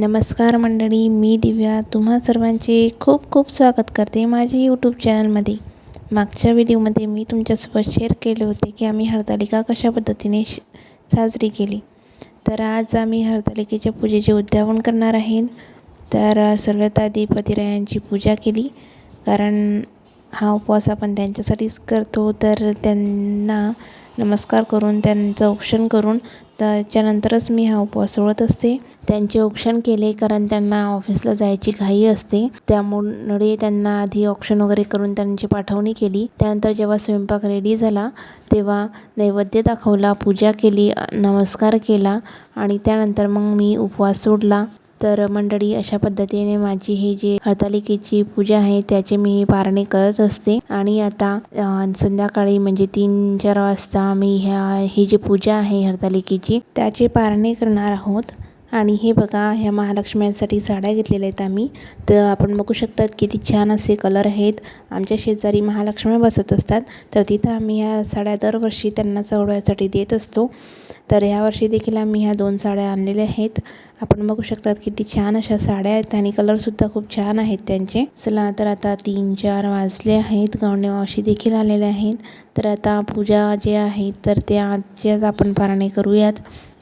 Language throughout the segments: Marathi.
नमस्कार मंडळी मी दिव्या तुम्हा सर्वांचे खूप खूप स्वागत करते माझ्या यूट्यूब चॅनलमध्ये मागच्या व्हिडिओमध्ये मी तुमच्यासोबत शेअर केले होते की आम्ही हरतालिका कशा पद्धतीने साजरी केली. तर आज आम्ही हरतालिकेच्या पूजेचे उद्यापन करणार आहे. तर सर्वात आधी पतिरायांची पूजा केली. कारण हा उपवास आपण त्यांच्यासाठीच करतो. तर त्यांना नमस्कार करून त्यांचं औक्षण करून त्याच्यानंतरच मी हा उपवास सोडत असते. त्यांचे औक्षण केले कारण त्यांना ऑफिसला जायची घाई असते. त्यामुळे त्यांना आधी औक्षण वगैरे करून त्यांची पाठवणी केली. त्यानंतर जेव्हा स्वयंपाक रेडी झाला तेव्हा नैवेद्य दाखवला पूजा केली नमस्कार केला आणि त्यानंतर मग मी उपवास सोडला. तर मंडळी अशा पद्धतीने माझी ही जी हरतालिकेची पूजा आहे त्याचे मी पारणे करत असते. आणि आता संध्याकाळी म्हणजे तीन चार वाजता मी ह्या ही जी पूजा आहे हरतालिकेची त्याचे पारणे करणार आहोत. आणि हे बघा ह्या महालक्ष्म्यांसाठी साड्या घेतलेल्या आहेत आम्ही. तर आपण बघू शकतात किती छान असे कलर आहेत. आमच्या शेजारी महालक्ष्म्या बसत असतात. तर तिथं आम्ही ह्या साड्या दरवर्षी त्यांना चढवायसाठी देत असतो. तर ह्यावर्षी देखील आम्ही ह्या दोन साड्या आणलेल्या आहेत. आपण बघू शकतात किती छान अशा साड्या आहेत आणि कलरसुद्धा खूप छान आहेत त्यांचे. चला तर आता तीन चार वाजले आहेत. गावणे मावशी देखील आलेले आहेत. तर आता पूजा जे आहे तर ते आजच्याच आपण पारायणे करूयात.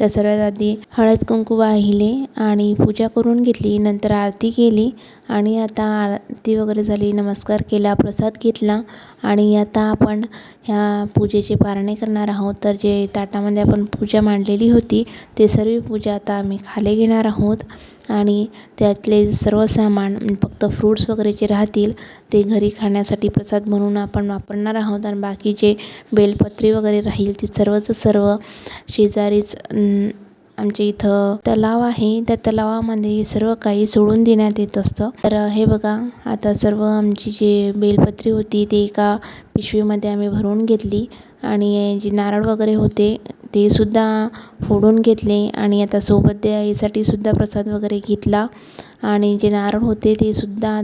तर सर्वात आधी हळद कुंकू वाहिले आणि पूजा करून घेतली नंतर आरती केली. आणि आता आरती वगैरे झाली नमस्कार केला प्रसाद घेतला आणि आता आपण ह्या पूजेचे पारणे करणार आहोत. तर जे ताटामध्ये आपण पूजा मांडलेली होती ते सर्व पूजा आता आम्ही खाली घेणार आहोत. आणि त्यातले सर्व सामान फक्त फ्रूट्स वगैरे जे राहतील ते घरी खाण्यासाठी प्रसाद म्हणून आपण वापरणार आहोत. आणि बाकी जे बेलपत्री वगैरे राहील ती सर्वच सर्व शेजारीच आमच्या इथं तलाव आहे. त्या तलावामध्ये सर्व काही सोडून देण्यात येत असतं. तर हे बघा आता सर्व आमची जे बेलपत्री होती ते एका पिशवीमध्ये आम्ही भरून घेतली. आणि जे नारळ वगैरे होते ते सुद्धा फोडून घेतले. आणि आता सोबत द्यायसाठी सुद्धा प्रसाद वगैरे घेतला. आणि जे नारळ होते ते सुद्धा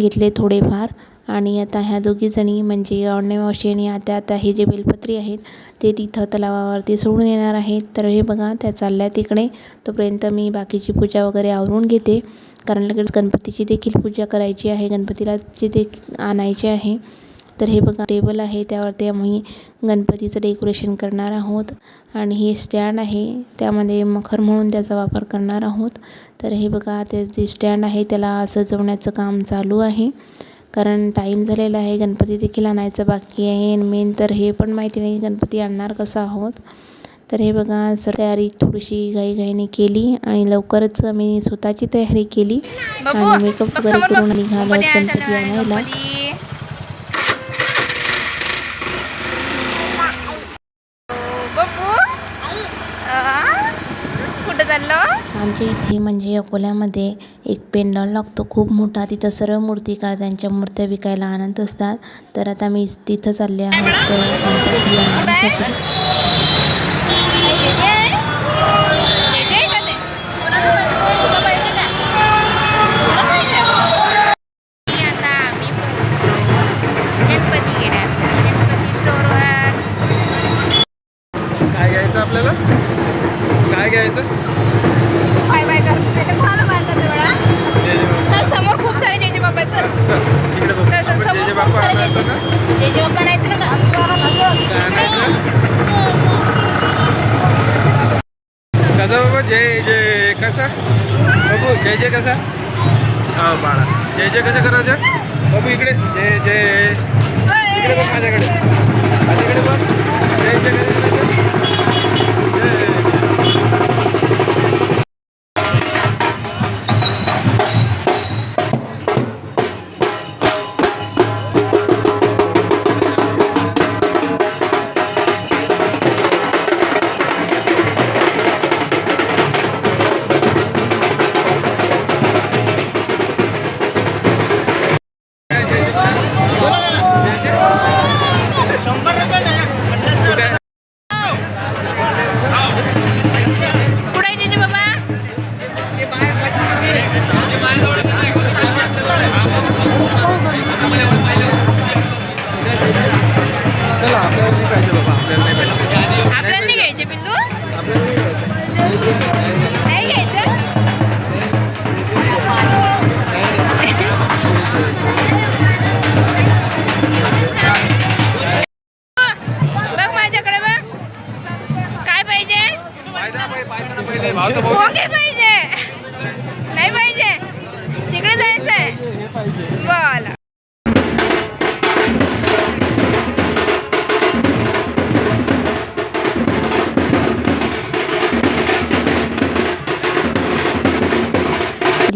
घेतले थोडेफार. आणि आता ह्या दोघीजणी म्हणजे अण्णे आणि आता आता हे जे बेलपत्री आहेत ते तिथं तलावावरती सोडून येणार आहेत. तर हे बघा त्या चालल्या तिकडे. तोपर्यंत मी बाकीची पूजा वगैरे आवरून घेते. कारण लगेच गणपतीची देखील पूजा करायची आहे गणपतीला जे ते आणायचे आहे. तर हे बघा टेबल आहे त्यावरती आम्ही गणपतीचं डेकोरेशन करणार आहोत. आणि हे स्टँड आहे त्यामध्ये मखर म्हणून त्याचा वापर करणार आहोत. तर हे बघा ते जे स्टँड आहे त्याला सजवण्याचं काम चालू आहे. कारण टाईम झालेला आहे. गणपती देखील आणायचं बाकी आहे. आणि मेन तर हे पण माहिती नाही गणपती आणणार कसा आहोत. तर हे बघा सर तयारी थोडीशी घाईघाईने केली आणि लवकरच मी स्वतःची तयारी केली. आणि मेकअप वगैरे करून निघालो गणपती आणायला बब्बू कुठं चाललो आमच्या इथे म्हणजे अकोल्यामध्ये एक पेंडॉल लागतो. खूप मोठा. तिथं सर्व मूर्तिकार त्यांच्या मूर्त्या विकायला आणत असतात. तर आता मी तिथं चालले आहोत. तर गणपती आणण्यासाठी कसा बाबा जय जय कसा? बघू जय जय कसा? हा बाळा. जय जय कसं करायचं? बघू इकडे. जय जय. इकडे बघ माझ्याकडे. माझ्याकडे बघ. जय जय कसं करायचं? जय.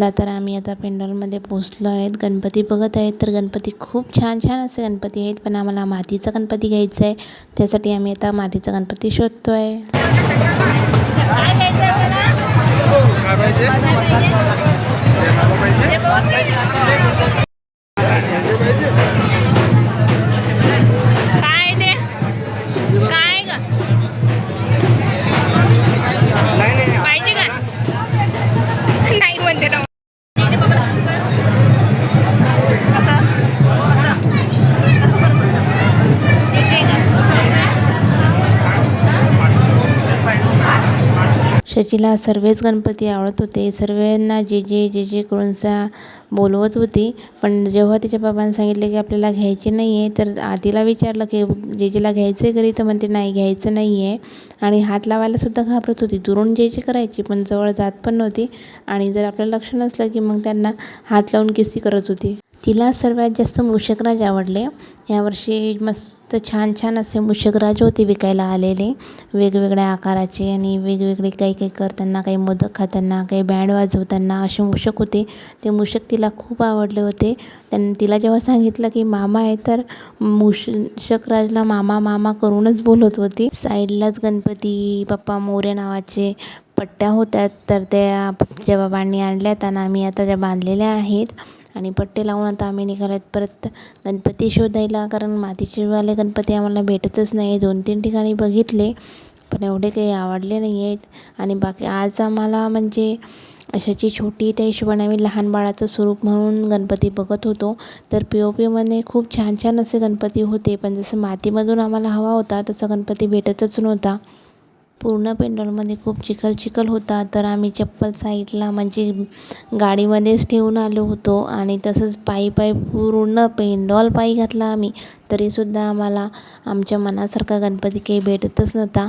चला तर आम्ही आता पेंडॉलमध्ये पोचलो आहेत. गणपती बघत आहेत. तर गणपती खूप छान छान असे गणपती आहेत. पण आम्हाला मातीचा गणपती घ्यायचा आहे. त्यासाठी आम्ही आता मातीचा गणपती शोधतो आहे शचीला सर्वच गणपती आवडत होते. सर्वांना जे जे जे जे करून सा बोलवत होती. पण जेव्हा तिच्या बाबांनी सांगितलं की आपल्याला घ्यायचे नाही आहे तर आधीला विचारलं की जे जेला घ्यायचं आहे घरी? तर म्हणते नाही घ्यायचं नाही आहे आणि हात लावायलासुद्धा घाबरत होती. दुरून जे जे करायची पण जवळ जात पण नव्हती. आणि जर आपलं लक्ष नसलं की मग त्यांना हात लावून किसी करत होती. तिला सर्वात जास्त मूषकराज आवडले. यावर्षी मस्त छान छान असे मूषकराज होते विकायला आलेले. वेगवेगळ्या आकाराचे आणि वेगवेगळे काही काही करताना काही मोदक खाताना काही बँड वाजवताना असे मूषक होते. ते मूषक तिला खूप आवडले होते. त्यां तिला जेव्हा सांगितलं की मामा आहे तर मूषकराजला मामा मामा करूनच बोलत होती. साईडलाच गणपती बाप्पा मोरे नावाचे पट्ट्या होत्या. तर त्या ज्या बाबांनी आणल्या आणि आम्ही आता त्या बांधलेल्या आहेत आणि पट्टे लावून आता आम्ही निघाल्यात परत गणपती शोधायला कारण मातीचेवाले गणपती आम्हाला भेटतच नाही. दोन तीन ठिकाणी बघितले पण एवढे काही आवडले नाही आहेत. आणि बाकी आज आम्हाला म्हणजे अशाची छोटी त्या हिशोबाने आम्ही लहान बाळाचं स्वरूप म्हणून गणपती बघत होतो. तर पी ओ पीमध्ये खूप छान छान असे गणपती होते. पण जसं मातीमधून आम्हाला हवा होता तसा गणपती भेटतच नव्हता. पूर्ण पेंडॉलमध्ये खूप चिखल चिखल होता. तर आम्ही चप्पल साईडला म्हणजे गाडीमध्येच ठेवून आलो होतो आणि तसंच पायी पायी पूर्ण पेंडॉल पायी घातला आम्ही. तरीसुद्धा आम्हाला आमच्या मनासारखा गणपती काही भेटतच नव्हता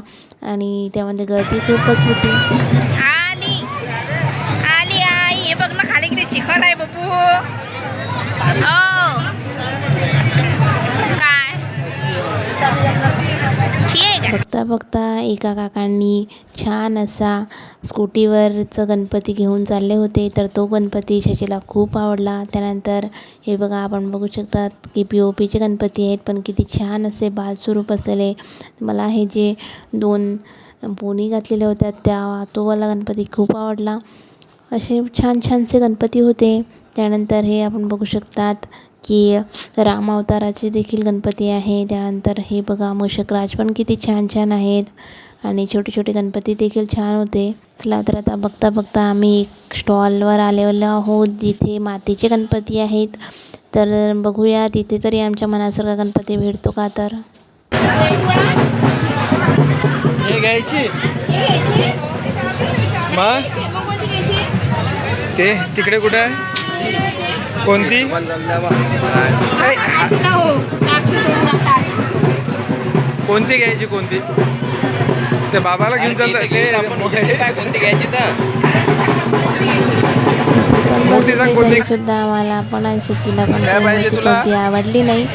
आणि त्यामध्ये गर्दी खूपच होती. आली. आली आई. हे बघ ना खाली किती चिखल आहे बबू बघता बघता एका काकांनी छान असा स्कूटीवरचं गणपती घेऊन चालले होते. तर तो गणपती शशीला खूप आवडला. त्यानंतर हे बघा आपण बघू शकतात की पी ओ पीचे गणपती आहेत पण किती छान असे बालस्वरूप असलेले. मला हे जे दोन बोनी घातलेल्या होत्या त्या तो वाला गणपती खूप आवडला. असे छान छानसे गणपती होते. त्यानंतर हे आपण बघू शकतात की राम अवताराचे देखील गणपती आहे. त्यानंतर हे बघा मूषकराज पण किती छान छान आहेत. आणि छोटे छोटे गणपती देखील छान होते. चला तर आता बघता बघता आम्ही एक स्टॉलवर आलेलो आहोत जिथे मातीचे गणपती आहेत. तर बघूया तिथे तरी आमच्या मनासारखा गणपती भेटतो का तर? घ्यायची? मग? ते तिकडे कुठे आहे? कोणती? हा. कोणती घ्यायची कोणती? ते बाबाला घेऊन चालतं ते कोणती घ्यायची तर? सुद्धा आम्हाला पण आणि शचीला पण? कोणती आवडली नाही.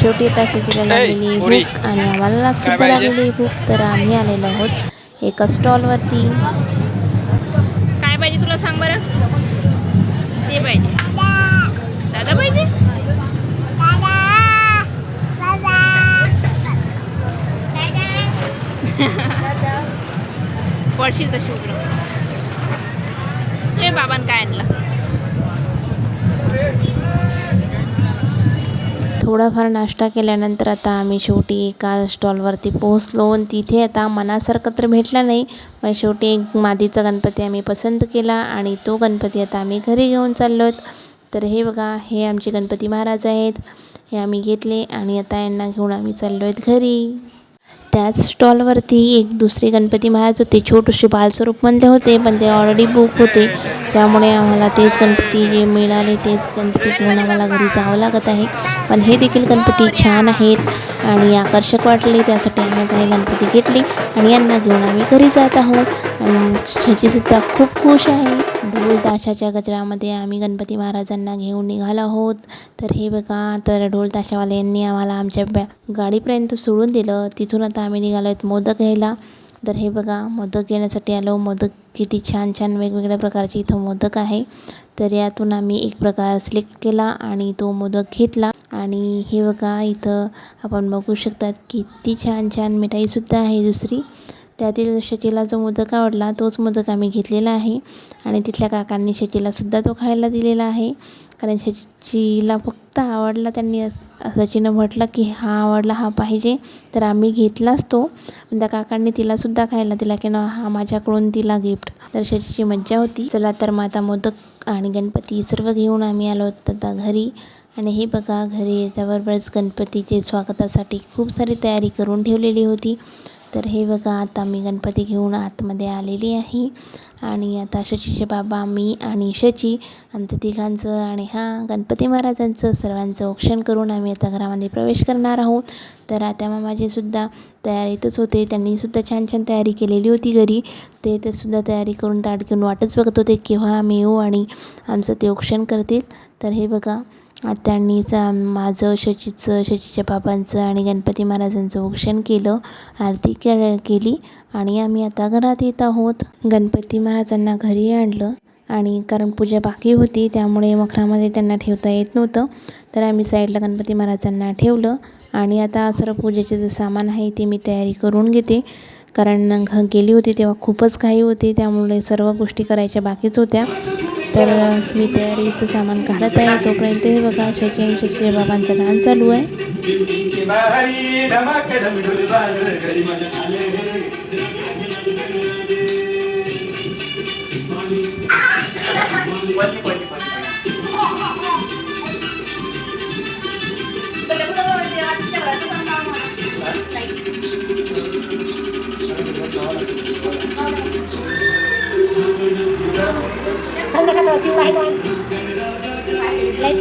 शेवटी आता शचीला लागलेली. भूक आणि आम्हाला सुद्धा? लागलेली भूक तर आम्ही आलेलो आहोत एका स्टॉलवरती काय पाहिजे तुला सांग बरं? ते पाहिजे. दादा पाहिजे पडशील तशी उघडी. हे बाबान काय आणलं? थोडाफार नाश्ता केल्यानंतर आता आम्ही शेवटी एका स्टॉलवरती पोहोचलो आणि तिथे आता मनासारखं तर भेटला नाही पण शेवटी एक मातीचा गणपती आम्ही पसंत केला आणि तो गणपती आता आम्ही घरी घेऊन चाललो आहोत. तर हे बघा हे आमचे गणपती महाराज आहेत. हे आम्ही घेतले आणि आता यांना घेऊन आम्ही चाललो आहेत घरी. त्याच स्टॉलवरती एक दुसरे गणपती महाराज होते. छोटेसे बालस्वरूपमधले होते पण ते ऑलरेडी बुक होते. त्यामुळे आम्हाला तेच गणपती जे मिळाले तेच गणपती घेऊन आम्हाला घरी जावं लागत आहे. पण हे देखील गणपती छान आहेत आणि आकर्षक वाटले. त्यासाठी आम्ही आता हे गणपती घेतले आणि यांना घेऊन आम्ही घरी जात आहोत. आणि शचीसुद्धा खूप खुश आहे. ढोल ताशाच्या गजरामध्ये आम्ही गणपती महाराजांना घेऊन निघालो आहोत. तर हे बघा तर ढोल ताशावाल्यांनी आम्हाला आमच्या बॅ गाडीपर्यंत सोडून दिलं. तिथून आता आम्ही निघालो आहेत मोदक घ्यायला. तर हे बघा मोदक घेण्यासाठी आलो. मोदक किती छान छान वेगवेगळ्या प्रकारचे इथं मोदक आहे. तर यातून आम्ही एक प्रकार सिलेक्ट केला आणि तो मोदक घेतला. आणि हे बघा इथं आपण बघू शकतात किती छान छान मिठाईसुद्धा आहे दुसरी. त्यातील शचीला जो मोदक आवडला तोच मोदक आम्ही घेतलेला आहे. आणि तिथल्या काकांनी शचीलासुद्धा तो खायला दिलेला आहे. कारण शचीला फक्त आवडला त्यांनी असं सचिनं म्हटलं की हा आवडला हा पाहिजे. तर आम्ही घेतलाच तो. पण त्या काकांनी तिलासुद्धा खायला दिला की ना हा माझ्याकडून तिला गिफ्ट तर शचीची मज्जा होती. चला तर माता मोदक आणि गणपती सर्व घेऊन आम्ही आलो होतो आता घरी. आणि हे बघा घरी याच्याबरोबरच गणपतीचे स्वागतासाठी खूप सारी तयारी करून ठेवलेली होती. तर हे बघा आता मी गणपती घेऊन आतमध्ये आलेली आहे. आणि आता शचीचे बाबा मी आणि शची आमचं तिघांचं आणि हां गणपती महाराजांचं सर्वांचं औक्षण करून आम्ही आता घरामध्ये प्रवेश करणार आहोत. तर आता मामाजीसुद्धा तयारीतच होते. त्यांनीसुद्धा छान छान तयारी केलेली होती घरी. ते तरसुद्धा तयारी करून ताट घेऊन वाटच बघत होते केव्हा आम्ही येऊ आणि आमचं ते औक्षण करतील. तर हे बघा आत्यांनीच माझं शचीचं शचीच्या बाबांचं आणि गणपती महाराजांचं औक्षण केलं आरती के केली आणि आम्ही आता घरात येत आहोत. गणपती महाराजांना घरी आणलं आणि कारण पूजा बाकी होती त्यामुळे मखरामध्ये त्यांना ठेवता येत नव्हतं. तर आम्ही साईडला गणपती महाराजांना ठेवलं आणि आता सर्व पूजेचे जे सामान आहे ते मी तयारी करून घेते. कारण घ गेली होती तेव्हा खूपच घाई होती त्यामुळे सर्व गोष्टी करायच्या बाकीच होत्या. तर मी तयारीचं सामान काढत आहे तोपर्यंत हे बघा शची आणि शचीच्या बाबांचा डान्स चालू आहे बाई धमाक धमढुल बाज घरी माझ्या आले संध्याकाळ पिवळा आहे तो लाइट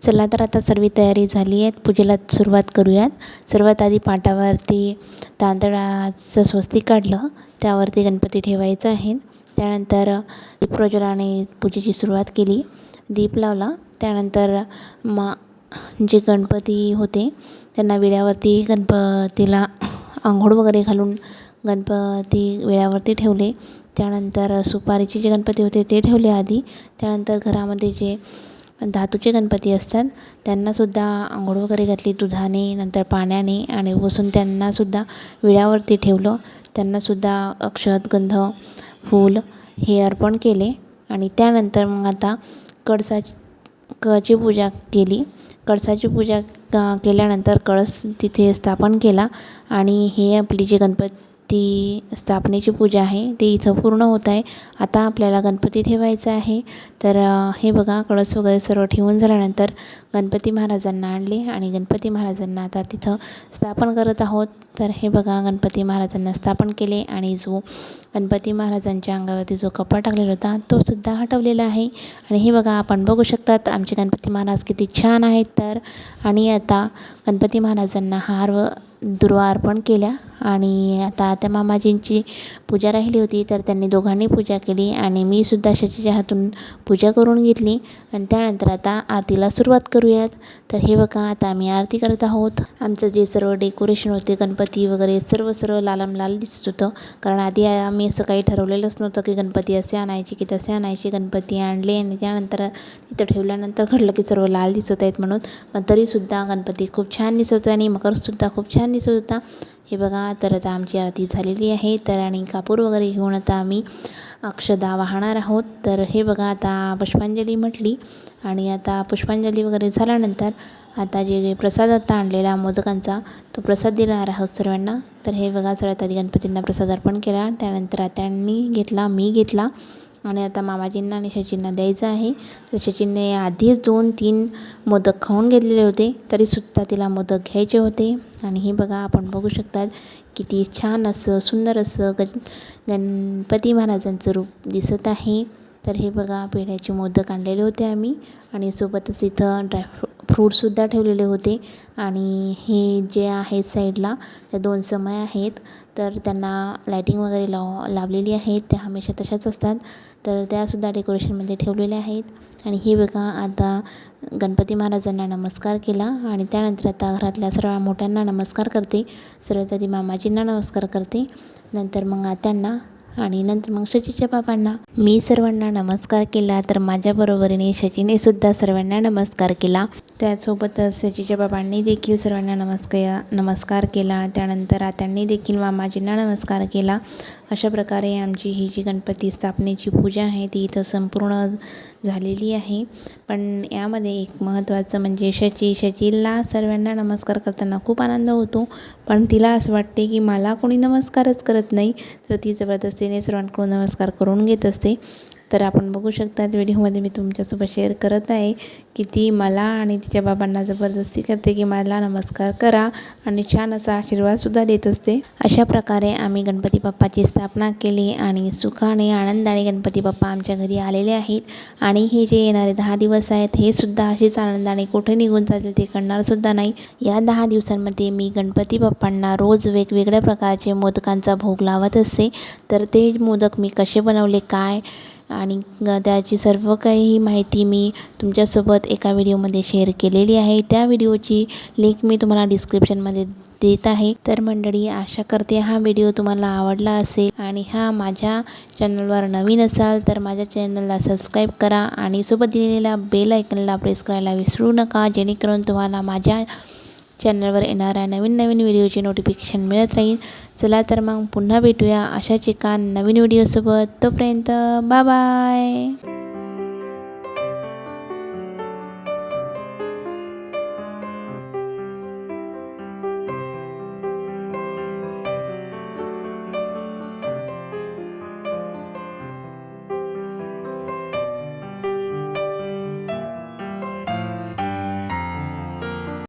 चला तर आता सर्व तयारी झाली आहे. पूजेला सुरुवात करूयात. सर्वात आधी पाटावरती तांदळाचं स्वस्तिक काढलं. त्यावरती गणपती ठेवायचं आहे. त्यानंतर दीप प्रज्वलाने पूजेची सुरुवात केली. दीप लावला. त्यानंतर मा जे गणपती होते त्यांना विड्यावरती गणपतीला आंघोळ वगैरे घालून गणपती विळ्यावरती ठेवले. त्यानंतर सुपारीचे जे गणपती होते ते ठेवले आधी. त्यानंतर घरामध्ये जे धातूचे गणपती असतात. त्यांनासुद्धा आंघोळ वगैरे घातली दुधाने नंतर पाण्याने आणि बसून त्यांनासुद्धा विड्यावरती ठेवलं. त्यांनासुद्धा अक्षत गंध फूल हे अर्पण केले आणि त्यानंतर मग आता कळसा कची पूजा केली. कळसाची पूजा केल्यानंतर कळस तिथे स्थापन केला आणि हे आपली जी गणपती ती स्थापनेची पूजा आहे. ती इथं पूर्ण होत आहे. आता आपल्याला गणपती ठेवायचा आहे. तर हे बघा कळस वगैरे सर्व ठेवून झाल्यानंतर गणपती महाराजांना आणले आणि गणपती महाराजांना आता तिथं स्थापन करत आहोत. तर हे बघा गणपती महाराजांना स्थापन केले आणि जो गणपती महाराजांच्या अंगावरती जो कपडा टाकलेला होता तो सुद्धा हटवलेला आहे. आणि हे बघा आपण बघू शकतात आमचे गणपती महाराज किती छान आहेत. तर आणि आता गणपती महाराजांना हार व दुर्वा अर्पण केल्या. आणि आता त्या मामाजींची पूजा राहिली होती तर त्यांनी दोघांनी पूजा केली आणि मी सुद्धा शचीच्या हातून पूजा करून घेतली. आणि त्यानंतर आता आरतीला सुरुवात करूयात. तर हे बघा आता आम्ही आरती करत आहोत. आमचं जे सर्व डेकोरेशन होते गणपती वगैरे सर्व सर्व लालम लाल दिसत होतं. कारण आधी आम्ही असं काही ठरवलेलंच नव्हतं की गणपती असे आणायचे की तसे आणायचे गणपती आणले. आणि त्यानंतर तिथं ठेवल्यानंतर घडलं की सर्व लाल दिसत आहेत म्हणून. पण तरीसुद्धा गणपती खूप छान दिसत होता आणि मकरसुद्धा खूप छान दिसत होता. हे बघा तर आता आमची आरती झालेली आहे. तर आणि कापूर वगैरे घेऊन आता आम्ही अक्षदा वाहणार आहोत. तर हे बघा आता पुष्पांजली म्हटली आणि आता पुष्पांजली वगैरे झाल्यानंतर आता जे प्रसाद आता आणलेला मोदकांचा तो प्रसाद देणार आहोत सर्वांना. तर हे बघा सर्वात आधी गणपतींना प्रसाद अर्पण केला. त्यानंतर आत्यांनी घेतला मी घेतला. आणि आता मामाजींना आणि शचींना द्यायचं आहे. तर शचीनने आधीच दोन तीन मोदक खाऊन घेतलेले होते. तरीसुद्धा तिला मोदक घ्यायचे होते. आणि हे बघा आपण बघू शकतात किती छान असं सुंदर असं गज गणपती महाराजांचं रूप दिसत आहे. तर हे बघा पेढ्याचे मोदक आणलेले होते आम्ही. आणि सोबतच इथं ड्रायफ्रू फ्रूटसुद्धा ठेवलेले होते. आणि हे जे आहेत साईडला त्या दोन समय आहेत. तर त्यांना लायटिंग वगैरे लाव लावलेली आहेत त्या हमेशा तशाच असतात. तर त्यासुद्धा डेकोरेशनमध्ये ठेवलेल्या आहेत. आणि हे बघा आता गणपती महाराजांना नमस्कार केला आणि त्यानंतर आता घरातल्या सर्व मोठ्यांना नमस्कार करते. सर्वात आधी मामाजींना नमस्कार करते. नंतर मग आत्यांना आणि नंतर मग शचीच्या बाबांना. मी सर्वांना नमस्कार केला तर माझ्या बरोबरीने शचीने सुद्धा सर्वांना नमस्कार केला. त्याचसोबतच शचीच्या बाबांनी देखील सर्वांना नमस्कार नमस्कार केला. त्यानंतर आत्यांनी देखील मामाजींना नमस्कार केला. अशा प्रकारे आमची ही जी गणपती स्थापनेची पूजा आहे ती इथं संपूर्ण झालेली आहे. पण यामध्ये एक महत्त्वाचं म्हणजे शची शचीला सर्वांना नमस्कार करताना खूप आनंद होतो. पण तिला असं वाटते की मला कोणी नमस्कारच करत नाही. तर ती जबरदस्तीने सर्वांकडून नमस्कार करून घेत असते. तर आपण बघू शकता व्हिडिओमध्ये मी तुमच्यासोबत शेअर करत आहे की ती मला आणि तिच्या बाबांना जबरदस्ती करते की मला नमस्कार करा आणि छान असा आशीर्वादसुद्धा देत असते. अशा प्रकारे आम्ही गणपती बाप्पाची स्थापना केली आणि सुखाने आनंदाने गणपती बाप्पा आमच्या घरी आलेले आहेत. आणि हे जे येणारे दहा दिवस आहेत हे सुद्धा असेच आनंदाने कुठे निघून जातील ते कळणारसुद्धा नाही. या दहा दिवसांमध्ये मी गणपती बाप्पांना रोज वेगवेगळ्या प्रकारचे मोदकांचा भोग लावत असते. तर ते मोदक मी कसे बनवले काय आणि त्याची सर्व काही माहिती मी तुमच्यासोबत एका व्हिडिओमध्ये शेअर केलेली आहे. त्या व्हिडिओची लिंक मी तुम्हाला डिस्क्रिप्शनमध्ये देत आहे. तर मंडळी आशा करते हा व्हिडिओ तुम्हाला आवडला असेल आणि हा माझ्या चॅनलवर नवीन असाल तर माझ्या चॅनलला सबस्क्राईब करा आणि सोबत दिलेल्या बेल ऐकनला प्रेस करायला विसरू नका जेणेकरून तुम्हाला माझ्या चॅनलवर येणाऱ्या नवीन नवीन व्हिडिओचे नोटिफिकेशन मिळत राहील. चला तर मग पुन्हा भेटूया अशाच एका नवीन व्हिडिओसोबत. तोपर्यंत बाय बाय